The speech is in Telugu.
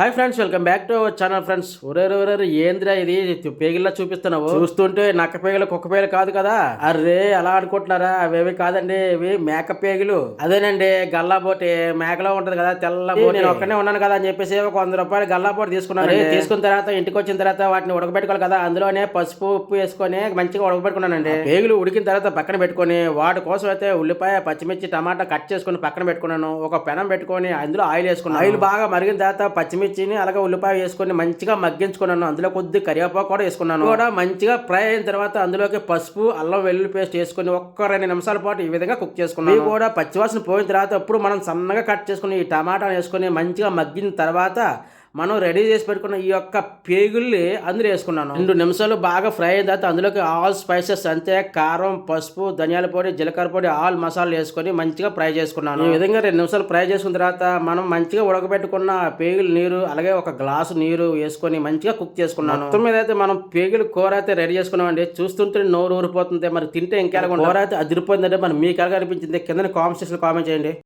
Hi friends welcome back to our channel friends ఒరే ఒరే ఏంద్రా ఇది? పేగిల్లా చూపిస్తున్నావు. చూస్తుంటే నక్క పేగలు కుక్క పేగలు కాదు కదా? అరే అలా అనుకుంటున్నారా? అవేవి కాదండి ఇవి మేక పేగులు అదేనండి గల్లా బోటి మేకలో ఉంటది కదా తెల్ల నేను ఒక్కనే ఉన్నాను కదా అని చెప్పేసి ఒక వంద రూపాయలు గల్లా బోటి తీసుకున్నాను తీసుకున్న తర్వాత ఇంటికి వచ్చిన తర్వాత వాటిని ఉడకబెట్టుకోవాలి కదా అందులోనే పసుపు ఉప్పు వేసుకొని మంచిగా ఉడకబెట్టుకున్నానండి. పేగులు ఉడికిన తర్వాత పక్కన పెట్టుకొని వాటి కోసం అయితే ఉల్లిపాయ పచ్చిమిర్చి టమాటా కట్ చేసుకొని పక్కన పెట్టుకున్నాను. ఒక పెనం పెట్టుకొని అందులో ఆయిల్ వేసుకున్నాను. ఆయిల్ బాగా మరిగిన తర్వాత పచ్చిమిర్చిని అలాగే ఉల్లిపాయ వేసుకొని మంచిగా మగ్గించుకున్నాను. అందులో కొద్ది కరివేపాకు కూడా వేసుకున్నాను. కూడా మంచిగా ఫ్రై అయిన తర్వాత అందులోకి పసుపు అల్లం వెల్లుల్లి పేస్ట్ వేసుకొని ఒక్క రెండు నిమిషాల పాటు ఈ విధంగా కుక్ చేసుకున్నాను. ఇవి కూడా పచ్చివాసన పోయిన తర్వాత ఇప్పుడు మనం సన్నగా కట్ చేసుకుని ఈ టమాటా వేసుకొని మంచిగా మగ్గిన తర్వాత మనం రెడీ చేసి పెట్టుకున్న ఈ యొక్క పేగుల్ని అందులో వేసుకున్నాను. రెండు నిమిషాలు బాగా ఫ్రై అయిన తర్వాత అందులోకి ఆల్ స్పైసెస్ అంతే కారం పసుపు ధనియాల పొడి జీలకర్ర పొడి ఆల్ మసాలాలు వేసుకొని మంచిగా ఫ్రై చేసుకున్నాను. ఈ విధంగా రెండు నిమిషాలు ఫ్రై చేసుకున్న తర్వాత మనం మంచిగా ఉడకబెట్టుకున్న పేగుల నీరు అలాగే ఒక గ్లాసు నీరు వేసుకొని మంచిగా కుక్ చేసుకున్నాను. మొత్తం మీద అయితే మనం పేగుల కూర అయితే రెడీ చేసుకున్నామండి. చూస్తుంటే నోరు ఊరిపోతుంది మరి తింటే ఇంకా కూర అయితే అదిరిపోయిందంటే మరి మీకు ఎలాగ అనిపించింది కింద కామెంట్ సెక్షన్ కామెంట్ చేయండి.